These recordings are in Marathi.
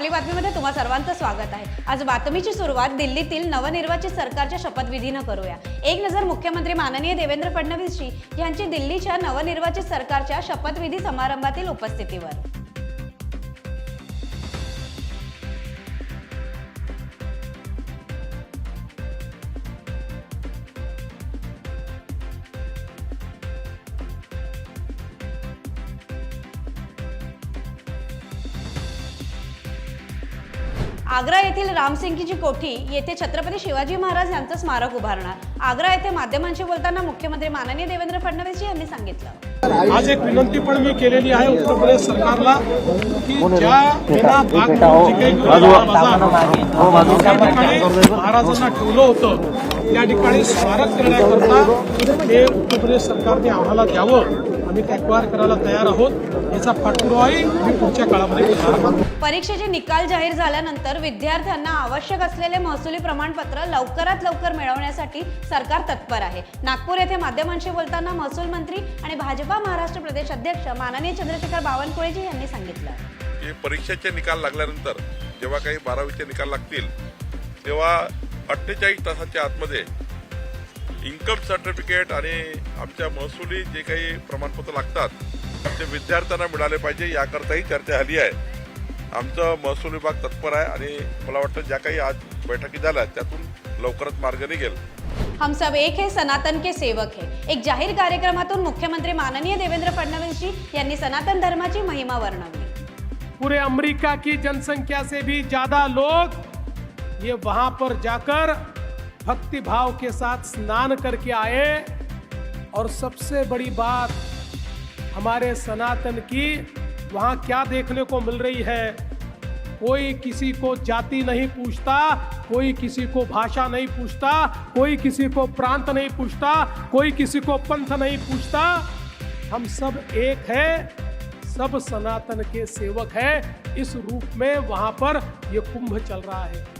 आपली बातमीमध्ये तुम्हा सर्वांचं स्वागत आहे. आज बातमीची सुरुवात दिल्लीतील नवनिर्वाचित सरकारच्या शपथविधीनं करूया. एक नजर मुख्यमंत्री माननीय देवेंद्र फडणवीसजी यांची दिल्लीच्या नवनिर्वाचित सरकारच्या शपथविधी समारंभातील उपस्थितीवर. आग्रा येथील रामसिंगीची कोठी येथे छत्रपती शिवाजी महाराज यांचं स्मारक उभारणार. आग्रा येथे माध्यमांशी बोलताना मुख्यमंत्री माननीय देवेंद्र फडणवीस यांनी सांगितलं. आज एक विनंती पण मी केलेली आहे उत्तर प्रदेश सरकारला की ज्या विना काही त्या ठिकाणी महाराजांना ठेवलं होतं त्या ठिकाणी स्मारक करण्याकरता हे उत्तर प्रदेश सरकारने आम्हाला द्यावं. आम्ही ते अक्वायर करायला तयार आहोत. याचा पाठपुरावाही मी पुढच्या काळामध्ये करणार आहोत. परीक्षेचे निकाल जाहीर झाल्यानंतर विद्यार्थ्यांना आवश्यक असलेले महसुली प्रमाणपत्र लवकरात लवकर मिळवण्यासाठी सरकार तत्पर आहे. नागपूर येथे माध्यमांशी बोलताना महसूल मंत्री आणि भाजपा महाराष्ट्र प्रदेश अध्यक्ष माननीय चंद्रशेखर बावनकुळेजी यांनी सांगितलं. की परीक्षेचे निकाल लागल्यानंतर जेव्हा काही बारावीचे निकाल लागतील तेव्हा अठ्ठेचाळीस तासाच्या आतमध्ये इन्कम सर्टिफिकेट आणि आमच्या महसुली जे काही प्रमाणपत्र लागतात ते विद्यार्थ्यांना मिळाले पाहिजे याकरताही चर्चा झाली आहे. आमचं महसूल विभाग तत्पर आहे आणि मला वाटतं ज्या काही आज बैठकी झाल्या त्यातून लवकरच मार्ग निघेल. हम सब एक है सनातन के सेवक है। एक जाहीर कार्यक्रमातून मुख्यमंत्री माननीय देवेंद्र फडणवीसजी यांनी सनातन धर्माची महिमा वर्णवली. पूरे अमेरिका की जनसंख्या से भी ज्यादा लोग ये वहां पर जाकर भक्ति भाव के साथ स्नान करके आए। और सबसे बड़ी बात हमारे सनातन की वहां क्या देखने को मिल रही है? कोई किसी को जाति नहीं पूछता, कोई किसी को भाषा नहीं पूछता, कोई किसी को प्रांत नहीं पूछता, कोई किसी को पंथ नहीं पूछता। हम सब एक है, सब सनातन के सेवक है। इस रूप में वहाँ पर यह कुंभ चल रहा है।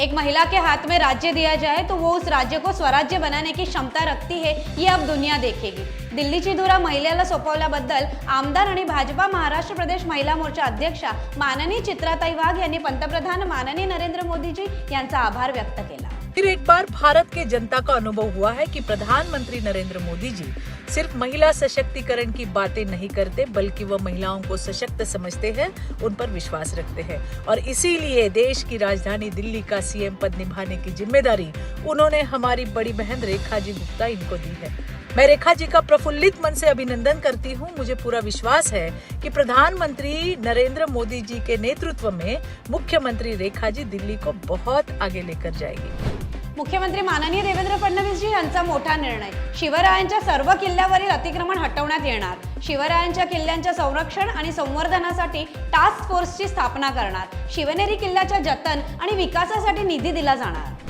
एक महिला के हाथ में राज्य दिया जाए तो वो उस राज्य को स्वराज्य बनाने की क्षमता रखती है ये अब दुनिया देखेगी। दिल्लीची धुरा महिलेला सोपवल्याबद्दल आमदार आणि भाजपा महाराष्ट्र प्रदेश महिला मोर्चा अध्यक्षा माननीय चित्राताई वाघ यांनी पंतप्रधान माननीय नरेंद्र मोदीजी यांचा आभार व्यक्त केला. फिर एक बार भारत के जनता का अनुभव हुआ है कि प्रधानमंत्री नरेंद्र मोदी जी सिर्फ़ महिला सशक्तिकरण की बातें नहीं करते, बल्कि वह महिलाओं को सशक्त समझते हैं, उन पर विश्वास रखते हैं। और इसीलिए देश की राजधानी दिल्ली का सीएम पद निभाने की ज़िम्मेदारी उन्होंने हमारी बड़ी बहन रेखा जी गुप्ता इनको दी है। मैं रेखा जी का प्रफुल्लित मन से अभिनंदन करती हूँ। मुझे पूरा विश्वास है कि प्रधानमंत्री नरेंद्र मोदी जी के नेतृत्व में मुख्यमंत्री रेखा जी दिल्ली को बहुत आगे लेकर जाएगी। मुख्यमंत्री माननीय देवेंद्र फडणवीसजी यांचा मोठा निर्णय. शिवरायांच्या सर्व किल्ल्यावरील अतिक्रमण हटवण्यात येणार. शिवरायांच्या किल्ल्यांच्या संरक्षण आणि संवर्धनासाठी टास्क फोर्सची स्थापना करणार. शिवनेरी किल्ल्याच्या जतन आणि विकासासाठी निधी दिला जाणार.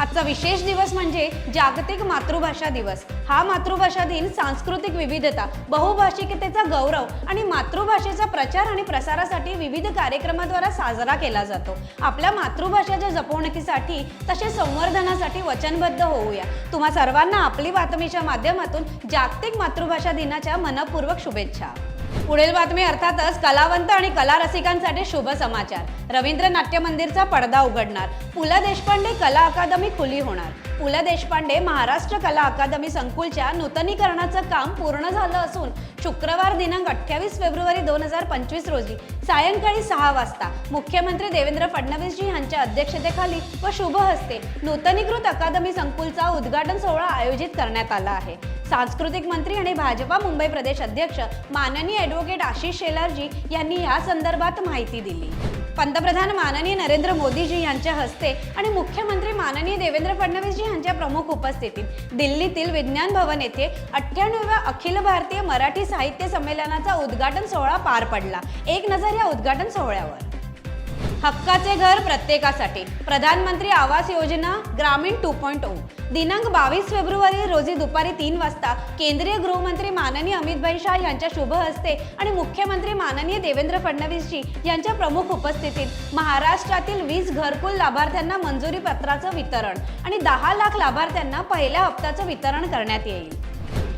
आजचा विशेष दिवस म्हणजे जागतिक मातृभाषा दिवस. हा मातृभाषा दिन सांस्कृतिक विविधता बहुभाषिकतेचा गौरव आणि मातृभाषेचा प्रचार आणि प्रसारासाठी विविध कार्यक्रमाद्वारा साजरा केला जातो. आपल्या मातृभाषेच्या जपवणुकीसाठी तसेच संवर्धनासाठी वचनबद्ध होऊया. तुम्हा सर्वांना आपली बातमीच्या माध्यमातून जागतिक मातृभाषा दिनाच्या मनपूर्वक शुभेच्छा. पुढील बातमी अर्थातच कलावंत आणि कला रसिकांसाठी शुभ समाचार. रवींद्र नाट्य मंदिरचा पडदा उघडणार. पु ल देशपांडे कला अकादमी खुली होणार. पु ल देशपांडे महाराष्ट्र कला अकादमी संकुलच्या नूतनीकरणाचं काम पूर्ण झालं असून शुक्रवार दिनांक अठ्ठावीस फेब्रुवारी दोन हजार पंचवीस रोजी सायंकाळी सहा वाजता मुख्यमंत्री देवेंद्र फडणवीसजी यांच्या अध्यक्षतेखाली व शुभ हस्ते नूतनीकृत अकादमी संकुलचा उद्घाटन सोहळा आयोजित करण्यात आला आहे. सांस्कृतिक मंत्री आणि भाजपा मुंबई प्रदेश अध्यक्ष माननीय ॲडव्होकेट आशिष शेलारजी यांनी या संदर्भात माहिती दिली. पंतप्रधान माननीय नरेंद्र मोदीजी यांच्या हस्ते आणि मुख्यमंत्री माननीय देवेंद्र फडणवीसजी यांच्या प्रमुख उपस्थितीत दिल्लीतील विज्ञान भवन येथे अठ्ठ्याण्णव्या अखिल भारतीय मराठी साहित्य संमेलनाचा उद्घाटन सोहळा पार पडला. एक नजर या उद्घाटन सोहळ्यावर. हक्काचे घर प्रत्येकासाठी. प्रधानमंत्री आवास योजना ग्रामीण टू पॉईंट ओ दिनांक बावीस फेब्रुवारी रोजी दुपारी तीन वाजता केंद्रीय गृहमंत्री माननीय अमितभाई शाह यांच्या शुभ हस्ते आणि मुख्यमंत्री माननीय देवेंद्र फडणवीसजी यांच्या प्रमुख उपस्थितीत महाराष्ट्रातील वीस घरकुल लाभार्थ्यांना मंजुरी पत्राचं वितरण आणि दहा लाख लाभार्थ्यांना पहिल्या हप्त्याचं वितरण करण्यात येईल.